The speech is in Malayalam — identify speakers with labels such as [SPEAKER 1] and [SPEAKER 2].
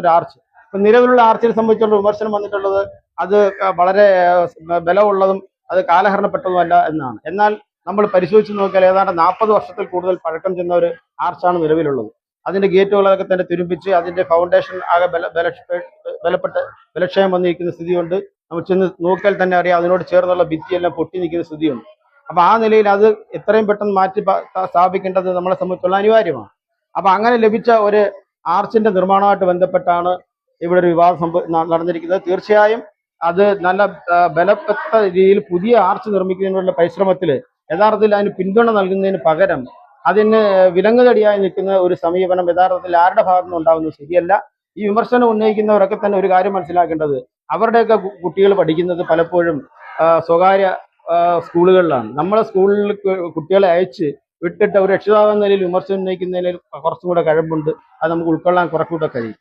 [SPEAKER 1] ഒരു ആർച്ച് ഇപ്പൊ നിലവിലുള്ള ആർച്ചിനെ സംബന്ധിച്ചുള്ള വിമർശനം വന്നിട്ടുള്ളത് അത് വളരെ ബലമുള്ളതും അത് കാലഹരണപ്പെട്ടതുമല്ല എന്നാണ്. എന്നാൽ നമ്മൾ പരിശോധിച്ച് നോക്കിയാൽ ഏതാണ്ട് നാൽപ്പത് വർഷത്തിൽ കൂടുതൽ പഴക്കം ചെന്ന ഒരു ആർച്ചാണ് നിലവിലുള്ളത്. അതിന്റെ ഗേറ്റുകളൊക്കെ തന്നെ തുരുമ്പിച്ച് അതിന്റെ ഫൗണ്ടേഷൻ ആകെ ബല ബലപ്പെട്ട് ബലക്ഷയം വന്നിരിക്കുന്ന സ്ഥിതിയുണ്ട്. നമ്മൾ ചെന്ന് നോക്കിയാൽ തന്നെ അറിയാം അതിനോട് ചേർന്നുള്ള ഭിത്തിയെല്ലാം പൊട്ടി നിൽക്കുന്ന സ്ഥിതിയുണ്ട്. അപ്പൊ ആ നിലയിൽ അത് എത്രയും പെട്ടെന്ന് മാറ്റി സ്ഥാപിക്കേണ്ടത് നമ്മളെ സംബന്ധിച്ചുള്ള അനിവാര്യമാണ്. അപ്പൊ അങ്ങനെ ലഭിച്ച ഒരു ആർച്ചിന്റെ നിർമ്മാണമായിട്ട് ബന്ധപ്പെട്ടാണ് ഇവിടെ ഒരു വിവാദം നടന്നിരിക്കുന്നത്. തീർച്ചയായും അത് നല്ല ബലപ്പെട്ട രീതിയിൽ പുതിയ ആർച്ച് നിർമ്മിക്കുന്നതിനുള്ള പരിശ്രമത്തിൽ യഥാർത്ഥത്തിൽ അതിന് പിന്തുണ നൽകുന്നതിന് പകരം അതിന് വിലങ്ങുതടിയായി നിൽക്കുന്ന ഒരു സമീപനം യഥാർത്ഥത്തിൽ ആരുടെ ഭാഗത്തു നിന്ന് ഉണ്ടാകുന്നത് ശരിയല്ല. ഈ വിമർശനം ഉന്നയിക്കുന്നവരൊക്കെ തന്നെ ഒരു കാര്യം മനസ്സിലാക്കേണ്ടത് അവരുടെയൊക്കെ കുട്ടികൾ പഠിക്കുന്നത് പലപ്പോഴും സ്വകാര്യ സ്കൂളുകളിലാണ്. നമ്മളെ സ്കൂളിൽ കുട്ടികളെ അയച്ച് വിട്ടിട്ട് ഒരു രക്ഷിതാവെന്ന നിലയിൽ വിമർശനം ഉന്നയിക്കുന്നതിൽ കുറച്ചും കൂടെ അത് നമുക്ക് ഉൾക്കൊള്ളാൻ കുറച്ചുകൂടെ കഴിയും.